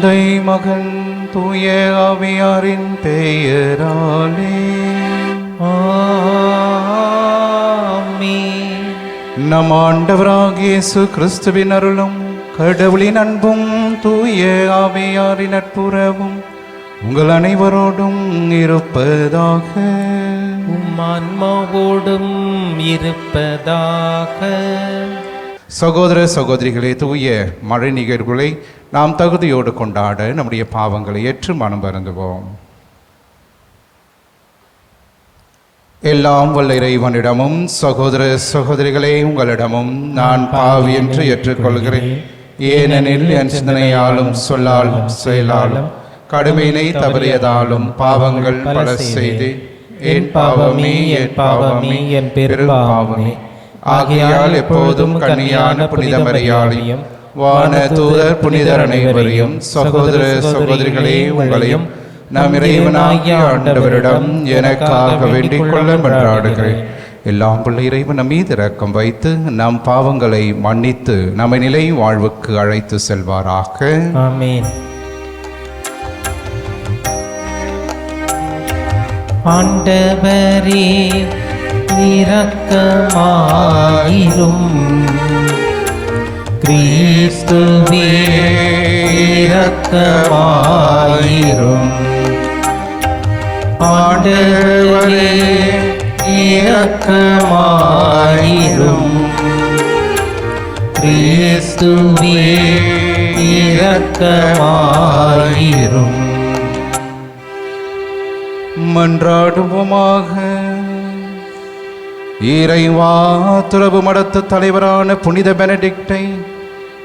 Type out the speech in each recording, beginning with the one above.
தந்தை மகன் தூய ஆவியாரின் பெயராலே ஆமென். நம் ஆண்டவராகிய இயேசு கிறிஸ்துவின் அருளும் கடவுளின் அன்பும் தூய ஆவியாரின் நட்புறவும் உங்கள் அனைவரோடும் இருப்பதாக. உம் ஆன்மாவோடும் இருப்பதாக. சகோதர சகோதரிகளே தூய மழை நிகழ்வுகளை நாம் தகுதியோடு கொண்டாட நம்முடைய பாவங்களை ஏற்று மனம் பருந்துவோம் எல்லாம் வல்ல இறைவனிடமும் சகோதர சகோதரிகளே உங்களிடமும் நான் பாவி என்று ஏற்றுக்கொள்கிறேன். ஏனெனில் என் சிந்தனையாலும் சொல்லாலும் செயலாலும் கடுமையினை தவறியதாலும் பாவங்கள் பல செய்து என் பாவமே என் பாவமே என் பெரும் பாவமே ஆகையால் எப்போதும் கன்னியான புனித மரியாதையும் வான தூதர் புனிதர் அனைவரையும் சகோதர சகோதரிகளே உங்களையும் நாம் இறைவனாகிய ஆண்டவரிடம் எனக்காக வேண்டிக் கொள்ள மன்றாடுகிறேன். எல்லாம் பிள்ளை இறைவன் மீது இரக்கம் வைத்து நம் பாவங்களை மன்னித்து நம்மை நிலை வாழ்வுக்கு அழைத்து செல்வாராக. ஆமென். ஆண்டவரே இரக்கமாயிரும் கிறிஸ்துவே இரக்கமாயிரும் ஆண்டவரே இரக்கமாயிரும் கிறிஸ்துவே இரக்கமாயிரும் மன்றாடுவோமாக இறைவா துறவு மடத்து தலைவரான புனித பெனடிக்டை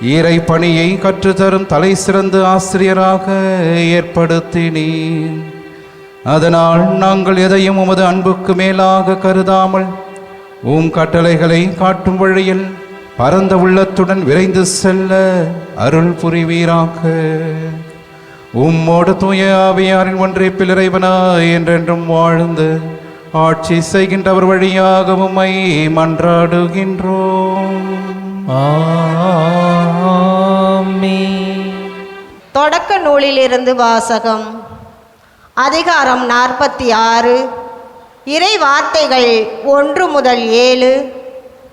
இறை பணியை கற்றுத்தரும் தலை சிறந்த ஆசிரியராக ஏற்படுத்தினீர். அதனால் நாங்கள் எதையும் உமது அன்புக்கு மேலாக கருதாமல் உம் கட்டளைகளை காட்டும் வழியில் பரந்த உள்ளத்துடன் விரைந்து செல்ல அருள் புரிவீராக. உம்மோடு தூய ஆவியாரின் ஒன்றிப்பில் இறைவனாய் என்றென்றும் வாழ்ந்து ஆட்சி செய்கின்றவர் வழியாக உம்மை மன்றாடுகின்றோம். ஆமென். தொடக்க நூலிலிருந்து வாசகம். அதிகாரம் நாற்பத்தி ஆறு. இறை வார்த்தைகள் ஒன்று முதல் ஏழு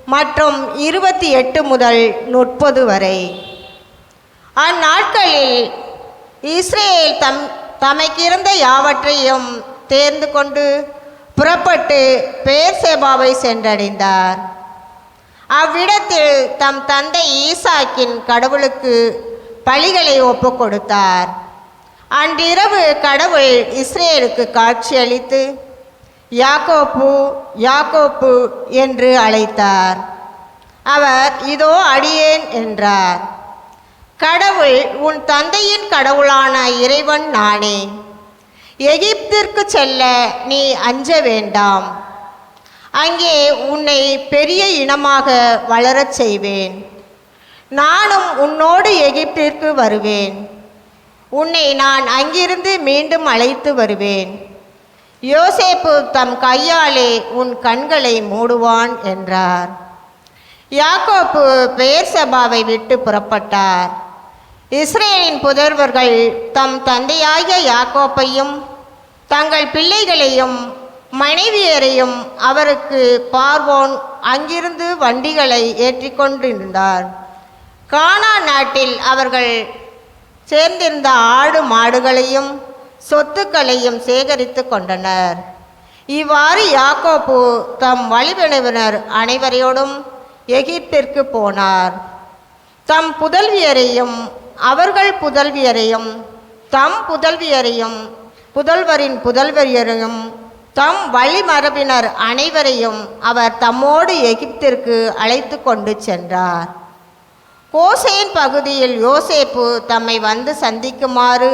மற்றும் இருபத்தி எட்டு முதல் முப்பது வரை. அந்நாட்களில் இஸ்ரேல் தம் தமக்கிருந்த யாவற்றையும் தேர்ந்து கொண்டு புறப்பட்டு பேர்சேபாவை சென்றடைந்தார். அவ்விடத்தில் தம் தந்தை ஈசாக்கின் கடவுளுக்கு பலிகளை ஒப்புக்கொடுத்தார் அன்றிரவு கடவுள் இஸ்ரேலுக்கு காட்சியளித்து யாக்கோப்பு யாக்கோப்பு என்று அழைத்தார். அவர் இதோ அடியேன் என்றார். கடவுள் உன் தந்தையின் கடவுளான இறைவன் நானே. எகிப்திற்கு செல்ல நீ அஞ்ச வேண்டாம். அங்கே உன்னை பெரிய இனமாக வளரச் செய்வேன். நானும் உன்னோடு எகிப்திற்கு வருவேன். உன்னை நான் அங்கிருந்து மீண்டும் அழைத்து வருவேன். யோசேப்பு தம் கையாலே உன் கண்களை மூடுவான் என்றார். யாக்கோப்பு பெயர் சபாவை விட்டு புறப்பட்டார். இஸ்ரேலின் புதர்வர்கள் தம் தந்தையாகிய யாக்கோப்பையும் தங்கள் பிள்ளைகளையும் மனைவியரையும் அவருக்கு பார்வோன் அங்கிருந்து வண்டிகளை ஏற்றிக்கொண்டிருந்தார் கானா நாட்டில் அவர்கள் சேர்ந்திருந்த ஆடு மாடுகளையும் சொத்துக்களையும் சேகரித்து கொண்டனர். இவ்வாறு யாக்கோப்பு தம் வழிபிணவினர் அனைவரையோடும் எகிப்திற்கு போனார். தம் புதல்வியரையும் அவர்கள் புதல்வியரையும் தம் புதல்வியரையும் புதல்வரின் புதல்வரியரையும் தம் வழிமரபினர் அனைவரையும் அவர் தம்மோடு எகிப்திற்கு அழைத்து கொண்டு சென்றார். கோசேன் பகுதியில் யோசேப்பு தம்மை வந்து சந்திக்குமாறு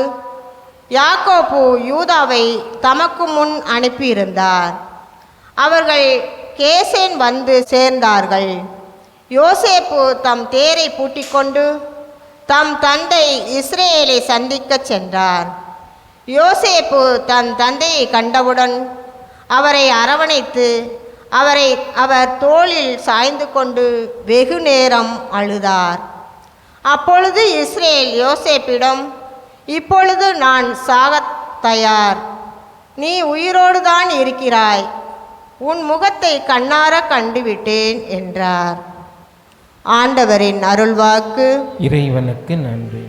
யாக்கோப்பு யூதாவை தமக்கு முன் அனுப்பியிருந்தார். அவர்கள் கேசேன் வந்து சேர்ந்தார்கள். யோசேப்பு தம் தேரை பூட்டிக்கொண்டு தம் தந்தை இஸ்ரேலை சந்திக்கச் சென்றார். யோசேப்பு தன் தந்தையை கண்டவுடன் அவரை அரவணைத்து அவரை அவர் தோளில் சாய்ந்து கொண்டு வெகு நேரம் அழுதார். அப்பொழுது இஸ்ரேல் யோசேப்பிடம் இப்பொழுது நான் சாகத் தயார். நீ உயிரோடு தான் இருக்கிறாய். உன் முகத்தை கண்ணார கண்டுவிட்டேன் என்றார். ஆண்டவரின் அருள்வாக்கு. இறைவனுக்கு நன்றி.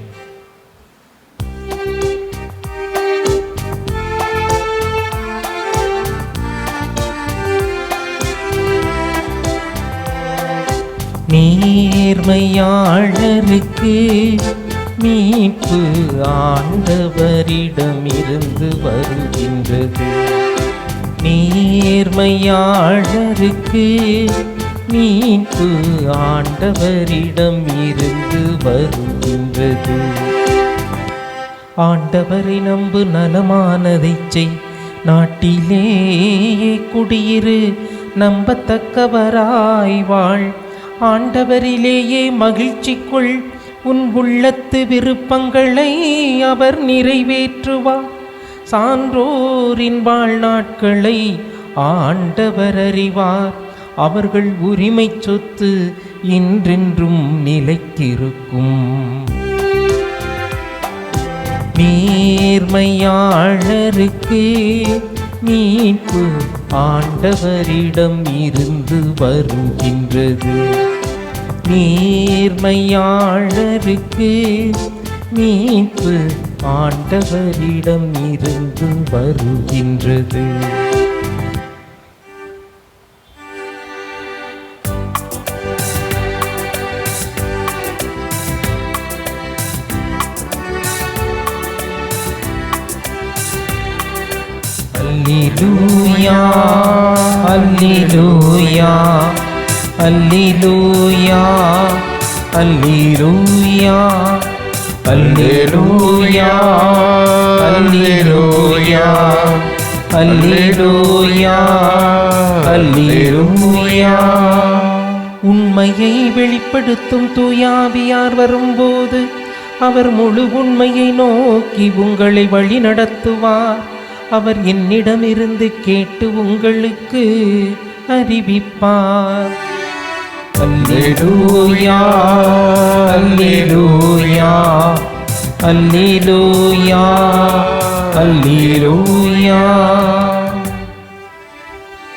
நேர்மையாளருக்கு மீட்பு ஆண்டவரிடமிருந்து வருகின்றது. நேர்மையாளருக்கு மீட்பு ஆண்டவரிடம் இருந்து வருகின்றது. ஆண்டவரை நம்பு நலமானதை செய். நாட்டிலேயே குடியிரு. நம்பத்தக்கவராய் வாழ். ஆண்டவரிலேயே மகிழ்ச்சிக்குள் உன் உள்ளத்து விருப்பங்களை அவர் நிறைவேற்றுவார் சான்றோரின் வாழ்நாட்களை ஆண்டவர் அறிவார். அவர்கள் உரிமை சொத்து என்றென்றும் நிலைத்திருக்கும். நேர்மையாளருக்கு மீட்பு ஆண்டவரிடம் இருந்து வருகின்றது. நீர்மையாளருக்கு மீட்பு ஆண்டவரிடம் இருந்து வருகின்றது. அல்லூயா அல்லூயா அல்லூயா அல்லூயா அல்லூயா அல்லூயா அல்லூயா அல்லூயா உண்மையை வெளிப்படுத்தும் தூயாவியார் வரும்போது அவர் முழு உண்மையை நோக்கி உங்களை வழி நடத்துவார் அவர் என்னிடமிருந்து கேட்டு உங்களுக்கு அறிவிப்பார். அல்லேலூயா அல்லேலூயா அல்லேலூயா அல்லேலூயா.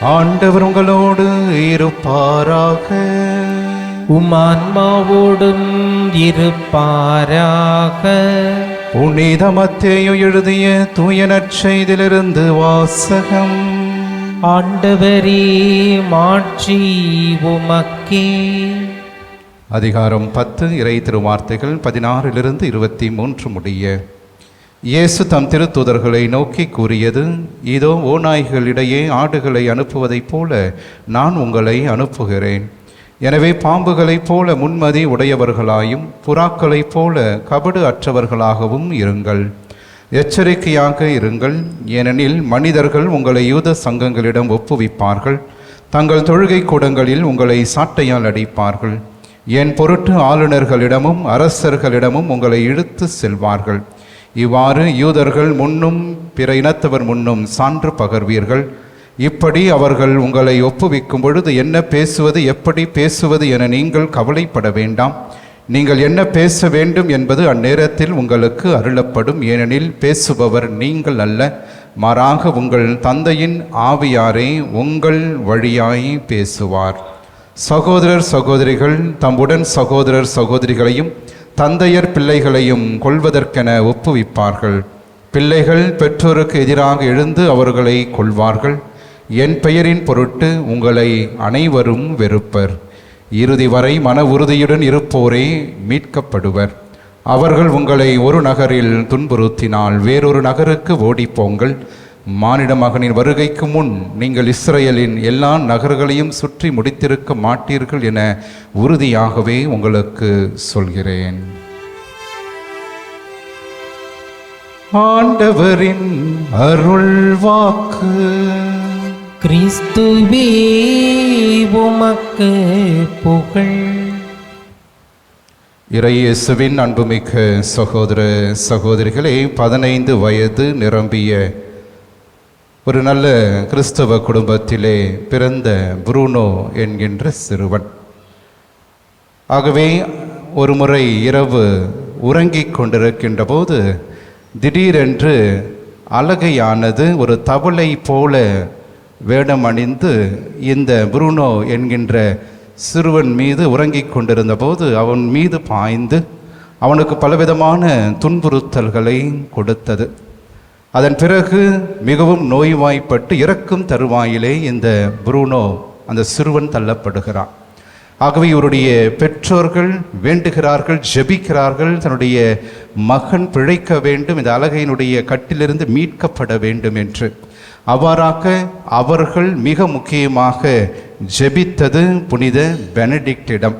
ஆண்டவர் உங்களோடு இருப்பாராக. உமான்மாவோடும் இருப்பாராக. புனித மத்தேயு எழுதிய தூய நற்செய்திலிருந்து வாசகம். ஆண்டவரே மாட்சி உமக்கே. அதிகாரம் பத்து இறை திருவார்த்தைகள் பதினாறிலிருந்து இருபத்தி மூன்று முடிய. இயேசு தம் திருத்தூதர்களை நோக்கி கூறியது இதோ ஓநாய்களிடையே ஆடுகளை அனுப்புவதைப் போல நான் உங்களை அனுப்புகிறேன். எனவே பாம்புகளைப் போல முன்மதி உடையவர்களாயும் புறாக்களைப் போல கபடு அற்றவர்களாகவும் இருங்கள். எச்சரிக்கையாக இருங்கள். ஏனெனில் மனிதர்கள் உங்களை யூத சங்கங்களிடம் ஒப்புவிப்பார்கள். தங்கள் தொழுகை கூடங்களில் உங்களை சாட்டையால் அடிப்பார்கள். என் பொருட்டு ஆளுநர்களிடமும் அரசர்களிடமும் உங்களை இழுத்து செல்வார்கள். இவ்வாறு யூதர்கள் முன்னும் பிற இனத்தவர் முன்னும் சான்று பகர்வீர்கள். இப்படி அவர்கள் உங்களை ஒப்புவிக்கும் பொழுது என்ன பேசுவது எப்படி பேசுவது என நீங்கள் கவலைப்பட வேண்டாம். நீங்கள் என்ன பேச வேண்டும் என்பது அந்நேரத்தில் உங்களுக்கு அருளப்படும். ஏனெனில் பேசுபவர் நீங்கள் அல்ல. மாறாக உங்கள் தந்தையின் ஆவியாரே உங்கள் வழியாய் பேசுவார். சகோதரர் சகோதரிகள் தம்முடன் சகோதரர் சகோதரிகளையும் தந்தையர் பிள்ளைகளையும் கொள்வதற்கென ஒப்புவிப்பார்கள். பிள்ளைகள் பெற்றோருக்கு எதிராக எழுந்து அவர்களை கொள்வார்கள். என் பெயரின் பொருட்டு உங்களை அனைவரும் வெறுப்பர். இறுதி வரை மன உறுதியுடன் இருப்போரே மீட்கப்படுவர். அவர்கள் உங்களை ஒரு நகரில் துன்புறுத்தினால் வேறொரு நகருக்கு ஓடிப்போங்கள் மானிட மகனின் வருகைக்கு முன் நீங்கள் இஸ்ரேலின் எல்லா நகர்களையும் சுற்றி முடித்திருக்க மாட்டீர்கள் என உறுதியாகவே உங்களுக்கு சொல்கிறேன். ஆண்டவரின் அருள் வாக்கு கிறிஸ்துவே உமக்கு புகழ். இறையேசுவின் அன்புமிக்க சகோதர சகோதரிகளே பதினைந்து வயது நிரம்பிய ஒரு நல்ல கிறிஸ்தவ குடும்பத்திலே பிறந்த புரூனோ என்கின்ற சிறுவன். ஆகவே ஒரு முறை இரவு உறங்கிக் கொண்டிருக்கின்ற போது திடீரென்று அலகையானது ஒரு தவளை போல வேடம் அணிந்து இந்த புருனோ என்கின்ற சிறுவன் மீது உறங்கிக் கொண்டிருந்த போது அவன் மீது பாய்ந்து அவனுக்கு பலவிதமான துன்புறுத்தல்களை கொடுத்தது. அதன் பிறகு மிகவும் நோய்வாய்ப்பட்டு இறக்கும் தருவாயிலே இந்த புருனோ அந்த சிறுவன் தள்ளப்படுகிறான். ஆகவே இவருடைய பெற்றோர்கள் வேண்டுகிறார்கள் ஜெபிக்கிறார்கள் தன்னுடைய மகன் பிழைக்க வேண்டும் இந்த அலகையினுடைய கட்டிலிருந்து மீட்கப்பட வேண்டும் என்று. அவ்வாறாக அவர்கள் மிக முக்கியமாக ஜெபித்தது புனித பெனடிக்டிடம்.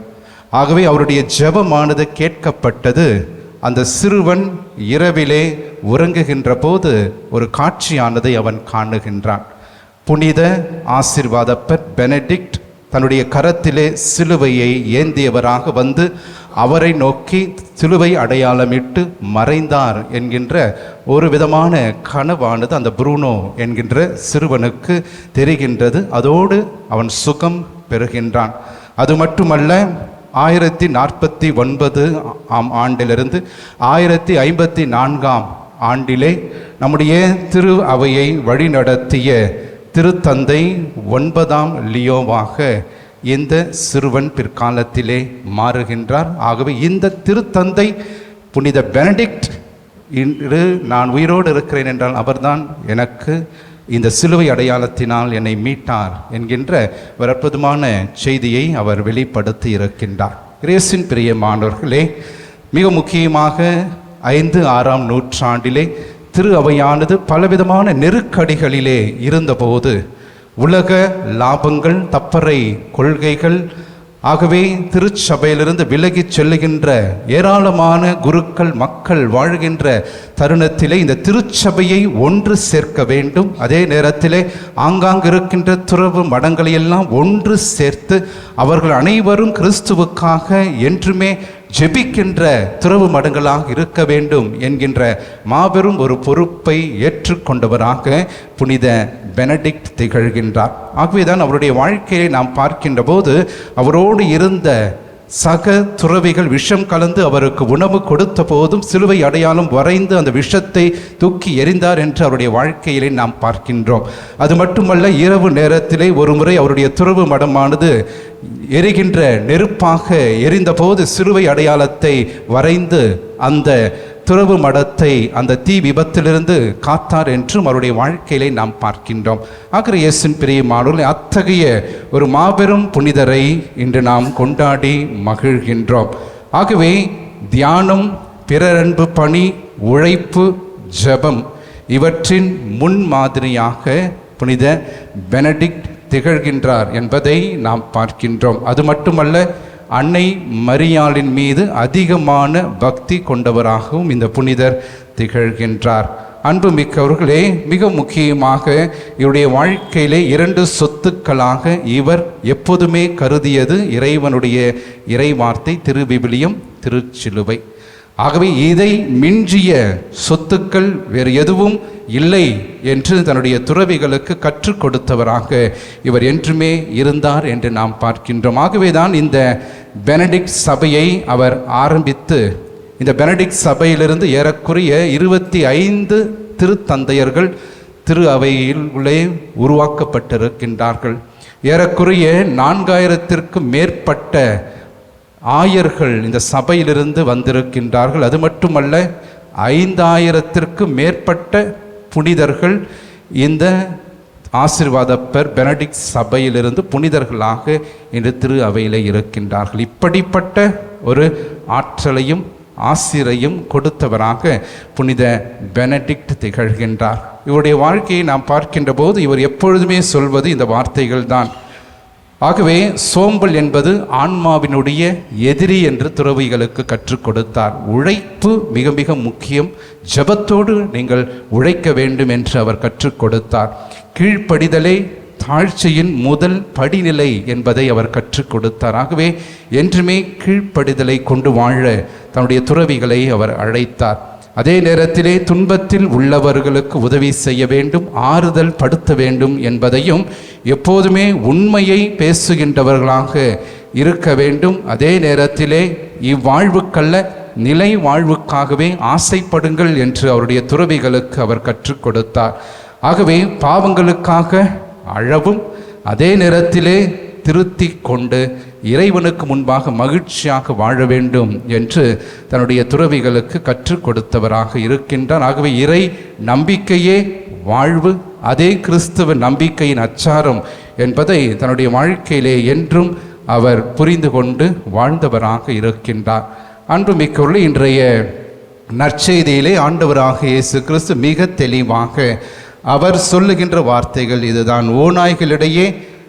ஆகவே அவருடைய ஜெபமானது கேட்கப்பட்டது. அந்த சிறுவன் இரவிலே உறங்குகின்ற போது ஒரு காட்சியானதை அவன் காணுகின்றான். புனித ஆசிர்வாதப்பர் பெனடிக்ட் தன்னுடைய கரத்திலே சிலுவையை ஏந்தியவராக வந்து அவரை நோக்கி சிலுவை அடையாளமிட்டு மறைந்தார் என்கின்ற ஒரு விதமான கனவானது அந்த புரூனோ என்கின்ற சிறுவனுக்கு தெரிகின்றது. அதோடு அவன் சுகம் பெறுகின்றான். அது மட்டுமல்ல ஆயிரத்தி நாற்பத்தி ஒன்பது ஆம் ஆண்டிலிருந்து ஆயிரத்தி ஐம்பத்தி நான்காம் ஆண்டிலே நம்முடைய திரு அவையை வழிநடத்திய திருத்தந்தை ஒன்பதாம் லியோவாக இந்த சிறுவன் பிற்காலத்திலே மாறுகின்றார். ஆகவே இந்த திருத்தந்தை புனித பெனடிக்ட் இன்று நான் உயிரோடு இருக்கிறேன் என்றால் அவர்தான் எனக்கு இந்த சிலுவை அடையாளத்தினால் என்னை மீட்டார் என்கின்ற ஒரு அற்புதமான செய்தியை அவர் வெளிப்படுத்தி இருக்கின்றார். கிரேசின் பிரியமானவர்களே மிக முக்கியமாக ஐந்து ஆறாம் நூற்றாண்டிலே திரு அவையானது பலவிதமான நெருக்கடிகளிலே இருந்தபோது உலக லாபங்கள் தப்பறை கொள்கைகள் ஆகவே திருச்சபையிலிருந்து விலகிச் செல்லுகின்ற ஏராளமான குருக்கள் மக்கள் வாழ்கின்ற தருணத்திலே இந்த திருச்சபையை ஒன்று சேர்க்க வேண்டும். அதே நேரத்திலே ஆங்காங்கு இருக்கின்ற துறவு மடங்களையெல்லாம் ஒன்று சேர்த்து அவர்கள் அனைவரும் கிறிஸ்துவுக்காக என்றுமே ஜெபிக்கின்ற துறவு மடங்களாக இருக்க வேண்டும் என்கின்ற மாபெரும் ஒரு பொறுப்பை ஏற்றுக்கொண்டவராக புனித பெனடிக்ட் திகழ்கின்றார். ஆகவேதான் அவருடைய வாழ்க்கையை நாம் பார்க்கின்ற போது அவரோடு இருந்த சக துறவிகள் விஷம் கலந்து அவருக்கு உணவு கொடுத்த போதும் சிலுவை அடையாளம் வரைந்து அந்த விஷத்தை தூக்கி எறிந்தார் என்று அவருடைய வாழ்க்கையிலே நாம் பார்க்கின்றோம். அது மட்டுமல்ல இரவு நேரத்திலே ஒரு முறை அவருடைய துறவு மடமானது எரிகின்ற நெருப்பாக எரிந்தபோது சிலுவை அடையாளத்தை வரைந்து அந்த துறவு மடத்தை அந்த தீ விபத்திலிருந்து காத்தார் என்றும் அவருடைய வாழ்க்கையிலே நாம் பார்க்கின்றோம். ஆகிற இயேசின் பிரியமானவர்களே அத்தகைய ஒரு மாபெரும் புனிதரை இன்று நாம் கொண்டாடி மகிழ்கின்றோம். ஆகவே தியானம் பிறரன்பு பணி உழைப்பு ஜெபம் இவற்றின் முன்மாதிரியாக புனித பெனடிக்ட் திகழ்கின்றார் என்பதை நாம் பார்க்கின்றோம். அது மட்டுமல்ல அன்னை மரியாளின் மீது அதிகமான பக்தி கொண்டவராகவும் இந்த புனிதர் திகழ்கின்றார். அன்பு மிக்கவர்களே மிக முக்கியமாக இவருடைய வாழ்க்கையிலே இரண்டு சொத்துக்களாக இவர் எப்போதுமே கருதியது இறைவனுடைய இறைவார்த்தை திருவிபிலியம் திருச்சிலுவை. ஆகவே இதை மிஞ்சிய சொத்துக்கள் வேறு எதுவும் இல்லை என்று தன்னுடைய துறவிகளுக்கு கற்றுக் கொடுத்தவராக இவர் என்றுமே இருந்தார் என்று நாம் பார்க்கின்றோம். ஆகவே தான் இந்த பெனடிக்ட் சபையை அவர் ஆரம்பித்து இந்த பெனடிக்ட் சபையிலிருந்து ஏறக்குறைய இருபத்தி ஐந்து திருத்தந்தையர்கள் திரு அவையில் உள்ளே உருவாக்கப்பட்டிருக்கின்றார்கள். ஏறக்குறைய நான்காயிரத்திற்கும் மேற்பட்ட ஆயர்கள் இந்த சபையிலிருந்து வந்திருக்கின்றார்கள். அது மட்டுமல்ல ஐந்தாயிரத்திற்கும் மேற்பட்ட புனிதர்கள் இந்த ஆசிர்வாதப்பர் பெனடிக்ட் சபையிலிருந்து புனிதர்களாக இன்று திரு அவையில் இருக்கின்றார்கள். இப்படிப்பட்ட ஒரு ஆற்றலையும் ஆசிரையும் கொடுத்தவராக புனித பெனடிக்ட் திகழ்கின்றார். இவருடைய வாழ்க்கையை நாம் பார்க்கின்ற போது இவர் எப்பொழுதுமே சொல்வது இந்த வார்த்தைகள் தான் ஆகவே சோம்பல் என்பது ஆன்மாவினுடைய எதிரி என்று துறவிகளுக்கு கற்றுக் கொடுத்தார். உழைப்பு மிக மிக முக்கியம். ஜபத்தோடு நீங்கள் உழைக்க வேண்டும் என்று அவர் கற்றுக் கொடுத்தார். கீழ்ப்படிதலே தாழ்ச்சியின் முதல் படிநிலை என்பதை அவர் கற்றுக் கொடுத்தார். ஆகவே என்றுமே கீழ்ப்படிதலை கொண்டு வாழ தன்னுடைய துறவிகளை அவர் அழைத்தார். அதே நேரத்திலே துன்பத்தில் உள்ளவர்களுக்கு உதவி செய்ய வேண்டும் ஆறுதல் படுத்த வேண்டும் என்பதையும் எப்போதுமே உண்மையை பேசுகின்றவர்களாக இருக்க வேண்டும். அதே நேரத்திலே இவ்வாழ்வுக்கல்ல நிலை வாழ்வுக்காகவே ஆசைப்படுங்கள் என்று அவருடைய துறவிகளுக்கு அவர் கற்றுக் கொடுத்தார். ஆகவே பாவங்களுக்காக அழவும் அதே நேரத்திலே திருத்தி கொண்டு இறைவனுக்கு முன்பாக மகிழ்ச்சியாக வாழ வேண்டும் என்று தன்னுடைய துறவிகளுக்கு கற்றுக் கொடுத்தவராக இருக்கின்றார் ஆகவே இறை நம்பிக்கையே வாழ்வு அதே கிறிஸ்துவ நம்பிக்கையின் அச்சாரம் என்பதை தன்னுடைய வாழ்க்கையிலே என்றும் அவர் புரிந்து கொண்டு வாழ்ந்தவராக இருக்கின்றார். அன்புமிக்கவர்களே இன்றைய நற்செய்தியிலே ஆண்டவராக இயேசு கிறிஸ்து மிக தெளிவாக அவர் சொல்லுகின்ற வார்த்தைகள் இதுதான். ஓநாய்களிடையே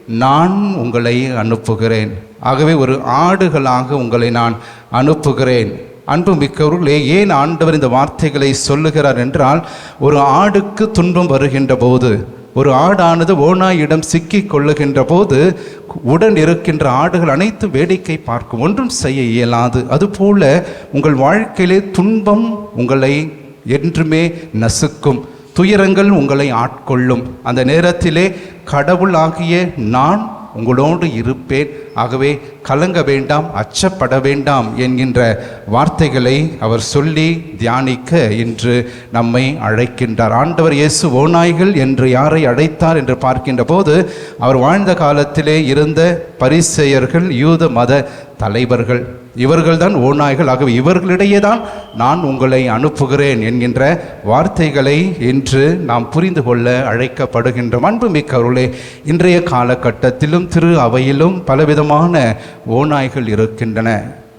நான் உங்களை அனுப்புகிறேன். ஆகவே ஒரு ஆடுகளாக உங்களை நான் அனுப்புகிறேன். அன்பு மிக்கவர்களே ஏன் ஆண்டவர் இந்த வார்த்தைகளை சொல்லுகிறார் என்றால் ஒரு ஆடுக்கு துன்பம் வருகின்ற போது ஒரு ஆடானது ஓனாயிடம் சிக்கி கொள்ளுகின்ற போது உடன் இருக்கின்ற ஆடுகள் அனைத்து வேடிக்கை பார்க்கும் ஒன்றும் செய்ய இயலாது. அதுபோல உங்கள் வாழ்க்கையிலே துன்பம் உங்களை என்றுமே நசுக்கும். துயரங்கள் உங்களை ஆட்கொள்ளும். அந்த நேரத்திலே கடவுளாகிய நான் உங்களோடு இருப்பேன். ஆகவே கலங்க வேண்டாம் அச்சப்பட வேண்டாம் என்கின்ற வார்த்தைகளை அவர் சொல்லி தியானிக்க இன்று நம்மை அழைக்கின்றார். ஆண்டவர் இயேசு ஓநாய்கள் என்று யாரை அழைத்தார் என்று பார்க்கின்ற போது அவர் வாழ்ந்த காலத்திலே இருந்த பரிசெயர்கள் யூத மத தலைவர்கள் இவர்கள்தான் ஓநாய்கள் ஆகவே இவர்களிடையே தான் நான் உங்களை அனுப்புகிறேன் என்கின்ற வார்த்தைகளை இன்று நாம் புரிந்து கொள்ள அழைக்கப்படுகின்றோம். அன்புமிக்கவர்களே இன்றைய காலகட்டத்திலும் திரு அவையிலும் பலவித விதமான ஓநாய்கள் இருக்கின்றன.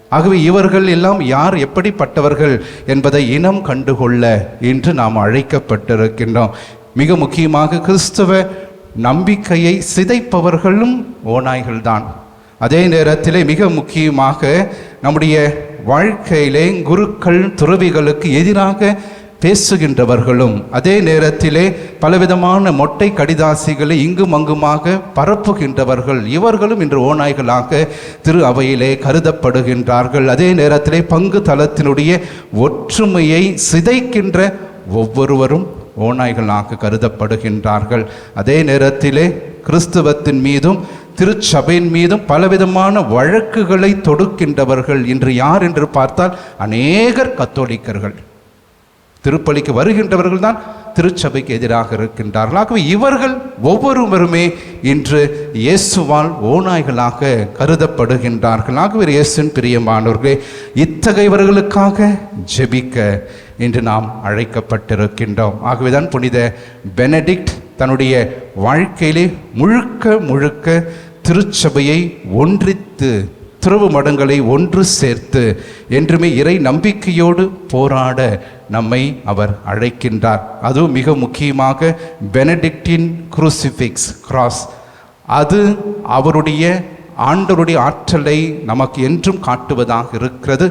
ஆகவே இவர்கள் எல்லாம் யார் எப்படிப்பட்டவர்கள் என்பதை இனம் கண்டுகொள்ள இன்று நாம் அழைக்கப்பட்டிருக்கின்றோம். மிக முக்கியமாக கிறிஸ்தவ நம்பிக்கையை சிதைப்பவர்களும் ஓநாய்கள்தான். அதே நேரத்திலே மிக முக்கியமாக நம்முடைய வாழ்க்கையிலே குருக்கள் துறவிகளுக்கு எதிராக பேசுகின்றவர்களும் அதே நேரத்திலே பலவிதமான மொட்டை கடிதாசிகளை இங்கும் அங்குமாக பரப்புகின்றவர்கள் இவர்களும் இன்று ஓநாய்களாக திரு அவையிலே கருதப்படுகின்றார்கள். அதே நேரத்திலே பங்கு தளத்தினுடைய ஒற்றுமையை சிதைக்கின்ற ஒவ்வொருவரும் ஓநாய்களாக கருதப்படுகின்றார்கள். அதே நேரத்திலே கிறிஸ்துவத்தின் மீதும் திருச்சபையின் மீதும் பலவிதமான வழக்குகளை தொடுக்கின்றவர்கள் இன்று யார் என்று பார்த்தால் அநேகர் கத்தோலிக்கர்கள். திருப்பலிக்கு வருகின்றவர்கள் தான் திருச்சபைக்கு எதிராக இருக்கின்றார்கள். ஆகவே இவர்கள் ஒவ்வொருவருமே இன்று இயேசுவால் ஓநாய்களாக கருதப்படுகின்றார்கள். ஆகவே இயேசுவின் பிரியமானவர்களே இத்தகையவர்களுக்காக ஜெபிக்க இன்று நாம் அழைக்கப்பட்டிருக்கின்றோம். ஆகவேதான் புனித பெனடிக்ட் தன்னுடைய வாழ்க்கையிலே முழுக்க முழுக்க திருச்சபையை ஒன்றித்து துறவு மடங்களை ஒன்று சேர்த்து என்றுமே இறை நம்பிக்கையோடு போராட நம்மை அவர் அழைக்கின்றார். அதுவும் மிக முக்கியமாக பெனடிக்டின் குரூசிஃபிக்ஸ் கிராஸ் அது அவருடைய ஆண்டவருடைய ஆற்றலை நமக்கு என்றும் காட்டுவதாக இருக்கிறது.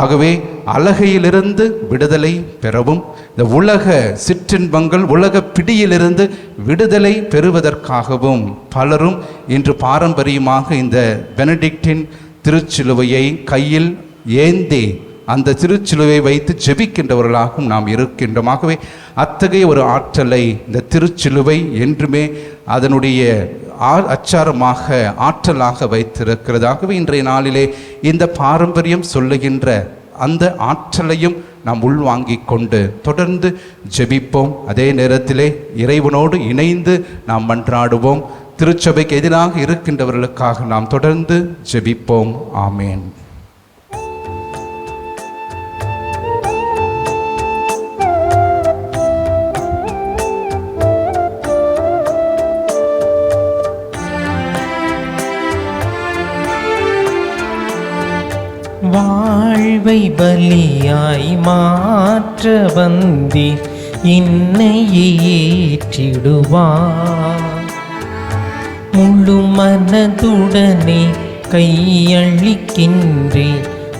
ஆகவே அழகையிலிருந்து விடுதலை பெறவும் இந்த உலக சிற்றின்பங்கள் உலக பிடியிலிருந்து விடுதலை பெறுவதற்காகவும் பலரும் இன்று பாரம்பரியமாக இந்த பெனடிக்டின் திருச்சிலுவையை கையில் ஏந்தி அந்த திருச்சிலுவை வைத்து ஜெபிக்கின்றவர்களாகவும் நாம் இருக்கின்றோம். ஆகவே அத்தகைய ஒரு ஆற்றலை இந்த திருச்சிலுவை என்றுமே அதனுடைய அச்சாரமாக ஆற்றலாக வைத்திருக்கிறதாகவே இன்றைய நாளிலே இந்த பாரம்பரியம் சொல்லுகின்ற அந்த ஆற்றலையும் நாம் உள்வாங்கிக் கொண்டு தொடர்ந்து ஜெபிப்போம். அதே நேரத்திலே இறைவனோடு இணைந்து நாம் மன்றாடுவோம். திருச்சபைக்கு எதிராக இருக்கின்றவர்களுக்காக நாம் தொடர்ந்து ஜெபிப்போம். ஆமேன். வாழ்வை பலியாய் மாற்ற வந்தி என்னையே ஏற்றிடுவார். முழு மனதுடனே கையளிக்கின்றே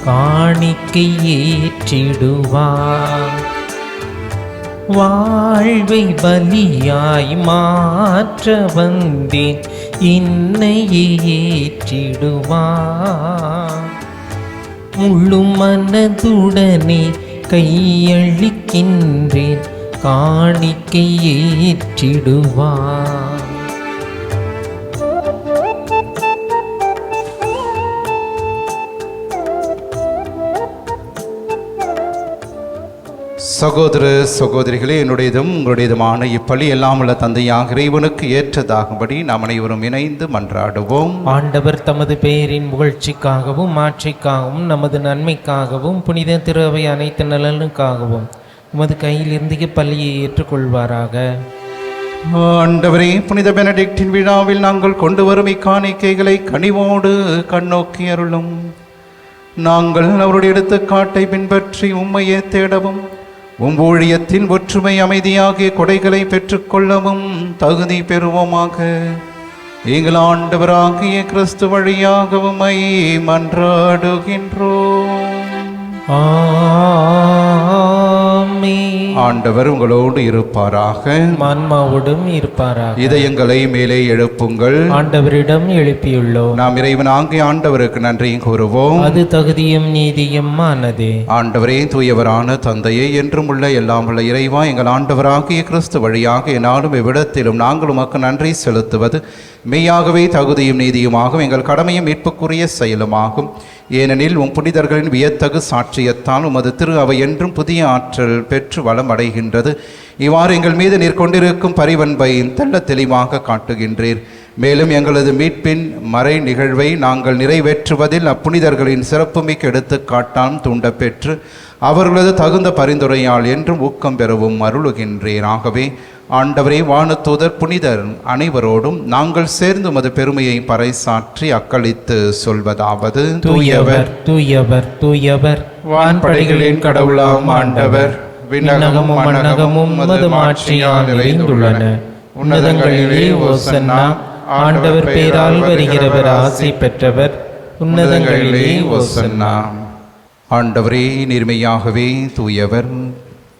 காணிக்கை ஏற்றிடுவார். வாழ்வை பலியாய் மாற்ற வந்தேன் என்னையே ஏற்றிடுவார். முழு மனதுடனே கையளிக்கின்றேன் காணிக்கை ஏற்றிடுவார். சகோதர சகோதரிகளே என்னுடையதும் உங்களுடையதுமான இப்பள்ளி எல்லாம் உள்ள தந்தையாக இறைவனுக்கு ஏற்றதாகும்படி நாம் அனைவரும் இணைந்து மன்றாடுவோம். ஆண்டவர் தமது பெயரின் புகழ்ச்சிக்காகவும் மாட்சிக்காகவும் நமது நன்மைக்காகவும் புனித திருவை அனைத்து நலனுக்காகவும் உமது கையிலிருந்து இப்பள்ளியை ஏற்றுக்கொள்வாராக. ஆண்டவரே புனித பெனடிக்டின் விழாவில் நாங்கள் கொண்டு வரும் இக்காணிக்கைகளை கனிவோடு கண்ணோக்கி அருளும். நாங்கள் அவருடைய எடுத்துக்காட்டை பின்பற்றி உம்மையே தேடவும் உம்பூழியத்தின் ஒற்றுமை அமைதியாகிய கொடைகளை பெற்றுக்கொள்ளவும் தகுதி பெறுவோமாக. எங்கள் ஆண்டவராகிய கிறிஸ்து வழியாகவும் மன்றாடுகின்றோம். ஆ ஆண்டவர் உங்களோடு இருப்பாராக. ஆன்மாவோடும் இருப்பாராக. இதயங்களை மேலே எழுப்புங்கள். ஆண்டவரிடம் எழுப்பியுள்ளோம். நாம் இறைவனாகிய ஆண்டவருக்கு நன்றி கூறுவோம். அது தகுதியும் நீதியும் ஆனதே. ஆண்டவரே தூயவரான தந்தையே என்றும் உள்ள எல்லாம் உள்ள இறைவா எங்கள் ஆண்டவராகிய கிறிஸ்து வழியாக என்னாலும் இவ்விடத்திலும் நாங்கள் உமக்கு நன்றி செலுத்துவது. மெய்யாகவே தகுதியும் நீதியுமாகும் எங்கள் கடமையும் மீட்புக்குரிய செயலுமாகும். ஏனெனில் உம் புனிதர்களின் வியத்தகு சாட்சியத்தால் உமது திரு அவை என்றும் புதிய ஆற்றல் பெற்று வளம் அடைகின்றது. இவ்வாறு எங்கள் மீது நீர் கொண்டிருக்கும் பரிவன்பை தெள்ள தெளிவாக காட்டுகின்றீர். மேலும் எங்களது மீட்பின் மறை நிகழ்வை நாங்கள் நிறைவேற்றுவதில் அப்புனிதர்களின் சிறப்புமிக்க எடுத்துக்காட்டான் தூண்டப்பெற்று அவர்களது தகுந்த பரிந்துரையால் என்றும் ஊக்கம் பெறவும் அருளுகின்றீர் ஆகவே ஆண்டவரே வானதூதர் புனிதர் அனைவரோடும் நாங்கள் சேர்ந்து உமது பெருமையை பறைசாற்றி அக்களித்து சொல்வதாவது. தூயவர் தூயவர் தூயவர். வான்படைகளின் கடவுளாம் ஆண்டவர். விண்ணகமும் மண்ணகமும் உமது மாட்சியால் நிறைந்துள்ளன. உன்னதங்களிலே ஓசன்னா ஆண்டவர் பேரால் வருகிறவர் ஆசை பெற்றவர். உன்னதங்களிலே ஓசன்னா. ஆண்டவரே நீர்மையாகவே தூயவர்.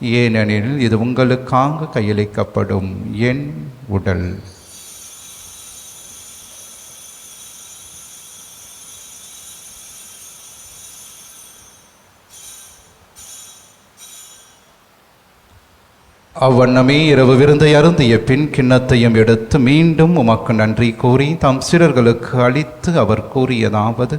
ஏனெனில் இது உங்களுக்காக கையளிக்கப்படும் என் உடல். அவ்வண்ணமே இரவு விருந்தை அருந்திய பின் கிண்ணத்தையும் எடுத்து மீண்டும் உமக்கு நன்றி கூறி தம் சிலர்களுக்கு அளித்து அவர் கூறியதாவது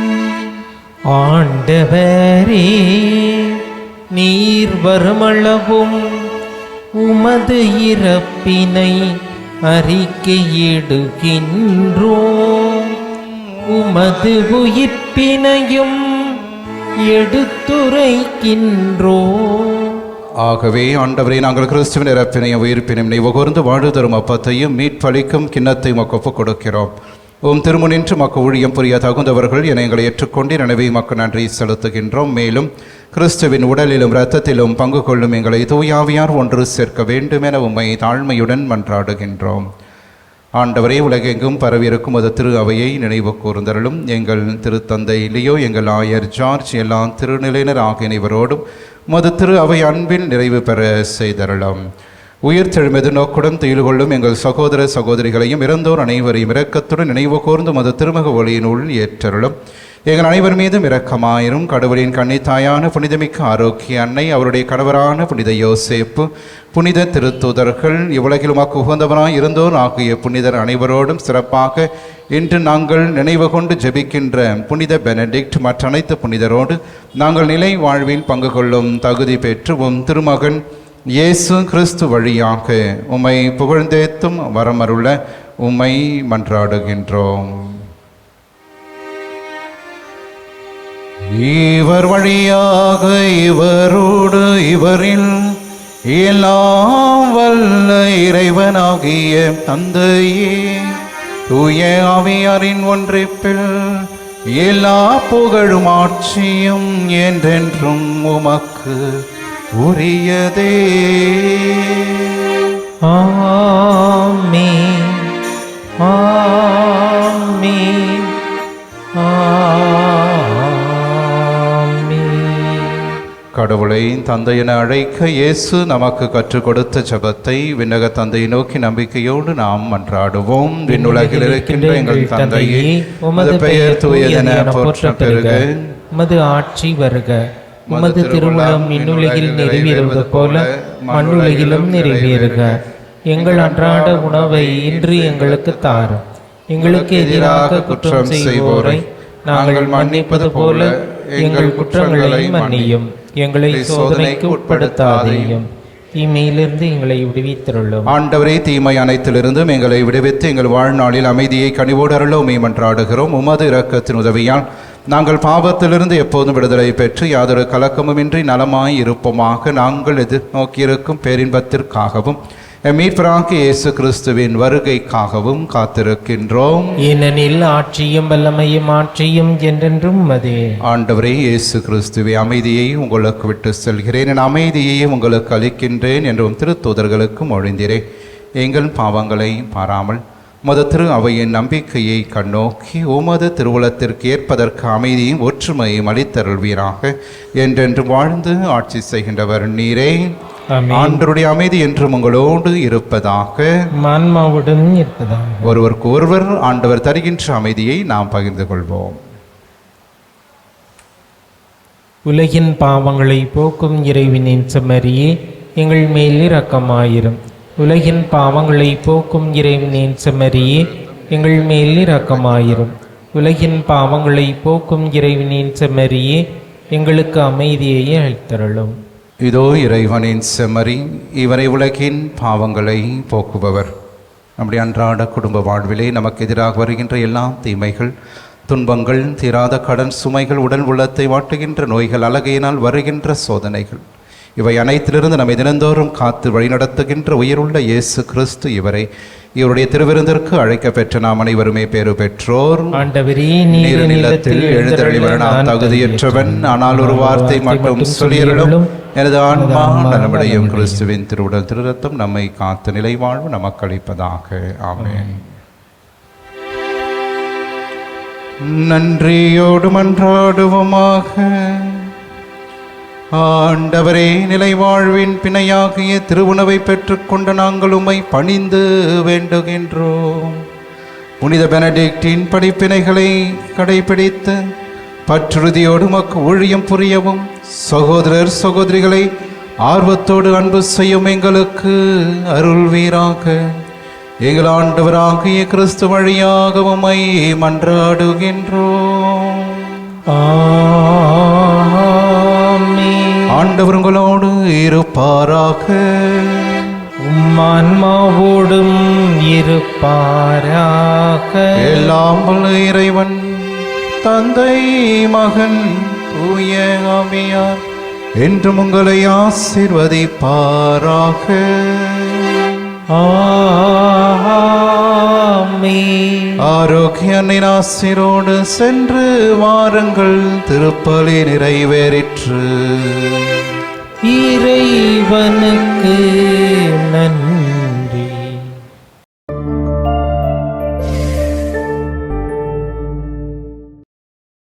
ஆண்டவரே நீர் வருமளவும் உமது இறப்பினை அறிக்கையிடுகின்றோம். உமது உயிர்ப்பினையும் எடுத்துரைக்கின்றோம். ஆகவே ஆண்டவரே நாங்கள் கிறிஸ்துவின் இறப்பினையும் உயிர்ப்பினையும் உகர்ந்து வாழ்வு தரும் அப்பத்தையும் மீட்பளிக்கும் கிண்ணத்தையும் மக்கு ஒப்புக் கொடுக்கிறோம். உம் திருமுனின்று மக்கு ஊழியம் புரிய தகுந்தவர்கள் என எங்களை ஏற்றுக்கொண்டு எனவே மக்கு நன்றி செலுத்துகின்றோம். மேலும் கிறிஸ்துவின் உடலிலும் இரத்தத்திலும் பங்கு கொள்ளும் எங்களை தூயாவியார் ஒன்று சேர்க்க வேண்டும் என உம்மை தாழ்மையுடன் மன்றாடுகின்றோம். ஆண்டவரே உலகெங்கும் பரவியிருக்கும் அது திரு அவையை நினைவு கூர்ந்தருளும். எங்கள் திருத்தந்தை லியோ எங்கள் ஆயர் ஜார்ஜ் எல்லாம் திருநிலையினர் ஆகிய அனைவரோடும் மது திரு அவை அன்பில் நிறைவு பெற செய்தருளும். உயிர் தெழுமெது நோக்குடன் துயில் கொள்ளும் எங்கள் சகோதர சகோதரிகளையும் இறந்தோர் அனைவரையும் இரக்கத்துடன் நினைவு கூர்ந்து மது திருமுக ஒளியினுள் ஏற்றருளும். எங்கள் அனைவர் மீதும் இரக்கமாயிரும். கடவுளின் கன்னித்தாயான புனிதமிக்க ஆரோக்கிய அன்னை அவருடைய கணவரான புனித யோசேப்பு புனித திருத்தூதர்கள் இவ்வுலகில் உமக்கு உகந்தவராய் இருந்தோர் ஆகிய புனிதர் அனைவரோடும் சிறப்பாக இன்று நாங்கள் நினைவு கொண்டு ஜெபிக்கின்ற புனித பெனடிக்ட் மற்ற அனைத்து புனிதரோடு நாங்கள் நிலை வாழ்வில் பங்கு கொள்ளும் தகுதி பெற்று திருமகன் இயேசு கிறிஸ்து வழியாக உம்மை புகழ்ந்தேத்தும் வரமருள உம்மை மன்றாடுகின்றோம். இவர் வழியாக இவரோடு இவரில் எல்லாம் வல்ல இறைவனாகிய தந்தையே தூய அவியாரின் ஒன்றிப்பில் எல்லா புகழும் ஆட்சியும் என்றென்றும் உமக்கு உரியதே. ஆமென் ஆமென் கடவுளை தந்தை என அழைக்க இயேசு நமக்கு கற்றுக் கொடுத்த ஜெபத்தை விண்ணக தந்தையை நோக்கி நம்பிக்கையோடு நாம் மன்றாடுவோம். விண்ணுலகில் இருக்கின்ற எங்கள் தந்தையே உமது பெயர் தூயதென போற்ற பெருக உமது ஆட்சி வருக. உமது திருவுளம் விண்ணுலகில் நிறைவேறுவது போல மண்ணுலகிலும் நிறைவேறுக. எங்கள் அன்றாட உணவை இன்று எங்களுக்கு தாரும் எங்களுக்கு எதிராக குற்றம் செய்வோரை நாங்கள் மன்னிப்பது போல எங்கள் குற்றங்களை மன்னியும். எங்களை சோதனைக்கு உட்படுத்தாதேயும். தீமையிலிருந்து எங்களை விடுவித்தருளும். ஆண்டவரே தீமை அனைத்திலிருந்தும் எங்களை விடுவித்து எங்கள் வாழ்நாளில் அமைதியை கனிவோடு அருள உமை மன்றாடுகிறோம் உமது இரக்கத்தின் உதவியால் நாங்கள் பாவத்திலிருந்து எப்போதும் விடுதலை பெற்று யாதொரு கலக்கமுமின்றி நலமாய் இருப்போமாக நாங்கள் எதிர்நோக்கியிருக்கும் பேரின்பத்திற்காகவும் எம் மீட்பராகிய இயேசு கிறிஸ்துவின் வருகைக்காகவும் காத்திருக்கின்றோம். ஏனெனில் ஆட்சியும் வல்லமையும் ஆட்சியும் என்றென்றும் அதே. ஆண்டவரே இயேசு கிறிஸ்துவை அமைதியை உங்களுக்கு விட்டு செல்கிறேன். என் அமைதியை உங்களுக்கு அளிக்கின்றேன் என்றும் திருத்தூதர்களுக்கு மொழிந்திரேன் எங்கள் பாவங்களை பாராமல் உமது திரு அவையின் நம்பிக்கையை கண்ணோக்கி உமது திருவுளத்திற்கு ஏற்பதற்கு அமைதியும் ஒற்றுமையும் அளித்தருள்வீராக. என்றென்று வாழ்ந்து ஆட்சி செய்கின்றவர் நீரே. ஆண்டருடைய அமைதி என்றும் உங்களோடு இருப்பதாக. ஆன்மாவுடன் இருப்பதாக. ஒருவருக்கு ஒருவர் ஆண்டவர் தருகின்ற அமைதியை நாம் பகிர்ந்து கொள்வோம். உலகின் பாவங்களை போக்கும் இறைவனின் செம்மறியே எங்கள் மேல் இரக்கமாயிரும். உலகின் பாவங்களை போக்கும் இறைவனின் செம்மறியே எங்கள் மேல் இரக்கமாயிரும். உலகின் பாவங்களை போக்கும் இறைவனின் செம்மறியே எங்களுக்கு அமைதியை அளித்தருளும். இதோ இறைவனின் செம்மறி இவரை உலகின் பாவங்களை போக்குபவர். நம்முடைய அன்றாட குடும்ப வாழ்விலே நமக்கு எதிராக வருகின்ற எல்லா தீமைகள் துன்பங்கள் தீராத கடன் சுமைகள் உடல் உள்ளத்தை வாட்டுகின்ற நோய்கள் அழகையினால் வருகின்ற சோதனைகள். இவை அனைத்திலிருந்து நம்மை தினந்தோறும் காத்து வழிநடத்துகின்ற உயிருள்ள இயேசு கிறிஸ்து இவரை இவருடைய திருவிருந்திற்கு அழைக்க பெற்ற நாம் அனைவருமே பேறு பெற்றோர். நிலத்தில் நான் தகுதியற்றவன். ஆனால் ஒரு வார்த்தை மட்டும் சொல்லியருளும். எனது ஆன்மா நலமடையும் கிறிஸ்துவின் திருவுடல் திருரத்தம். நம்மை காத்து நிலை வாழ்வு நமக்கு அளிப்பதாக. ஆமென். நன்றியோடு மன்றாடுவோமாக. ஆண்டவரே நிலை வாழ்வின் பிணையாகிய திருவுணவை பெற்றுக்கொண்ட நாங்கள் உம்மை பணிந்து வேண்டுகின்றோம். புனித பெனடிக்டின் படிப்பினைகளை கடைபிடித்து பற்றுறுதியோடு மக்கு ஊழியம் புரியவும் சகோதரர் சகோதரிகளை ஆர்வத்தோடு அன்பு செய்யும் எங்களுக்கு அருள்வீராக. எங்கள் ஆண்டவராகிய கிறிஸ்து வழியாக மன்றாடுகின்றோம். ஆ ஆண்டவர் உங்களோடு இருப்பாராக உம்மான்மாவோடும் இருப்பாராக. எல்லாம் இறைவன் தந்தை மகன் தூய ஆவியார் என்றும் உங்களை ஆசீர்வதிப்பாராக. ஆரோக்கியனின் ஆசிரோடு சென்று வாருங்கள் திருப்பலி நிறைவேறிற்று. இறைவனுக்கு